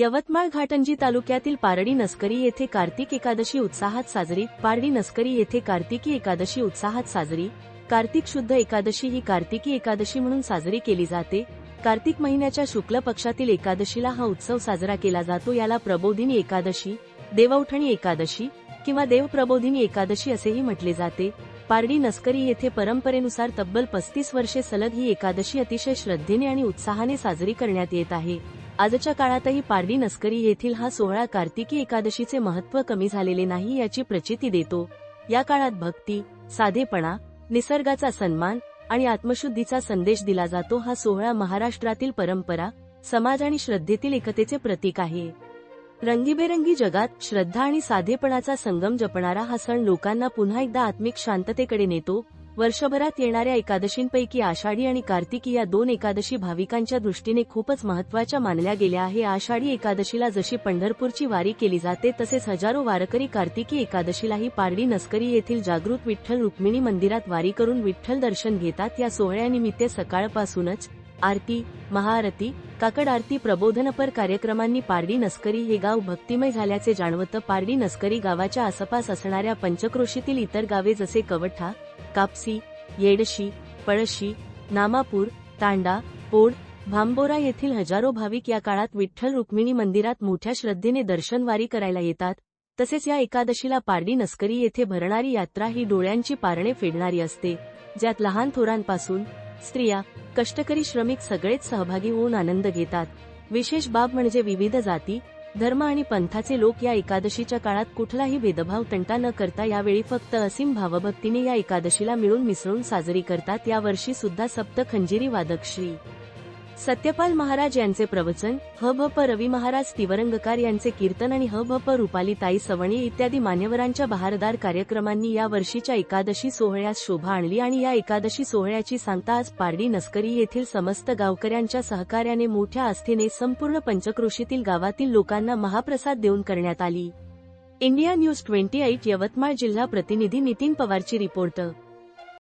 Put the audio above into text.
यवतमाळ घाटंजी तालुक्यातील पारडी नस्करी येथे कार्तिक एकादशी उत्साहात साजरी. पारडी नस्करी येथे कार्तिकी एकादशी उत्साहात साजरी. कार्तिक शुद्ध एकादशी ही कार्तिकी एकादशी म्हणून साजरी केली जाते. कार्तिक महिन्याच्या शुक्ल पक्षातील एकादशीला हा उत्सव साजरा केला जातो. याला प्रबोधिनी एकादशी देवउठणी एकादशी किंवा देवप्रबोधिनी एकादशी असेही म्हटले जाते. पारडी नस्करी येथे परंपरेनुसार तब्बल पस्तीस वर्षे सलग ही एकादशी अतिशय श्रद्धेने आणि उत्साहाने साजरी करण्यात येत आहे. आजच्या काळातही पारडी नस्करी येथील हा सोहळा कार्तिकी एकादशीचे महत्त्व कमी झालेले नाही याची प्रचिती देतो. या काळात भक्ती साधेपणा निसर्गाचा सन्मान आणि आत्मशुद्धीचा संदेश दिला जातो हा सोहळा महाराष्ट्रातील परंपरा समाज आणि श्रद्धेतील एकतेचे प्रतीक आहे. रंगीबेरंगी जगात श्रद्धा आणि साधेपणाचा संगम जपणारा हा सण लोकांना पुन्हा एकदा आत्मिक शांततेकडे नेतो वर्षभरात येणाऱ्या एकादशींपैकी आषाढी आणि कार्तिकी या दोन एकादशी भाविकांच्या दृष्टीने खूपच महत्त्वाच्या मानल्या गेल्या आहे. आषाढी एकादशीला जशी पंढरपूरची वारी केली जाते तसेच हजारो वारकरी कार्तिकी एकादशीलाही पारडी नस्करी येथील जागृत विठ्ठल रुक्मिणी मंदिरात वारी करून विठ्ठल दर्शन घेतात. या सोहळ्यानिमित्त सकाळपासूनच आरती महाआरती काकड आरती प्रबोधनपर कार्यक्रमांनी पारडी नस्करी हे गाव भक्तिमय झाल्याचे जाणवतं. पारडी नस्करी गावाच्या आसपास असणाऱ्या पंचक्रोशीतील इतर गावे जसे कवठा कापसी येडशी पळशी नामापूर तांडा पोड भांबोरा येथील हजारो भाविक या काळात विठ्ठल रुक्मिणी मंदिरात मोठ्या श्रद्धेने दर्शनवारी करायला येतात. तसेच या एकादशीला पारडी नस्करी येथे भरणारी यात्रा ही डोळ्यांची पारणे फेडणारी असते. ज्यात लहान थोरांपासून स्त्रिया कष्टकरी श्रमिक सगळेच सहभागी होऊन आनंद घेतात. विशेष बाब म्हणजे विविध जाती धर्म आणि पंथाचे लोक या एकादशीच्या काळात कुठलाही भेदभाव तंटा न करता यावेळी फक्त असीम भावभक्तीने या एकादशीला मिळून मिसळून साजरी करतात. यावर्षी सुद्धा सप्त खंजिरी वादक श्री. सत्यपाल महाराज यांचे प्रवचन ह भ प रवी महाराज तिवरंगकार यांचे कीर्तन आणि ह भ प रुपाली ताई सवणे इत्यादी मान्यवरांच्या बहारदार कार्यक्रमांनी या वर्षीच्या एकादशी सोहळ्यास शोभा आणली आणि या एकादशी सोहळ्याची सांगता आज पारडी नस्करी येथील समस्त गावकऱ्यांच्या सहकार्याने मोठ्या आस्थेने संपूर्ण पंचक्रोशीतील गावातील लोकांना महाप्रसाद देऊन करण्यात आली. India news twenty eight Yavatmal जिल्हा प्रतिनिधी नितीन पवारची रिपोर्ट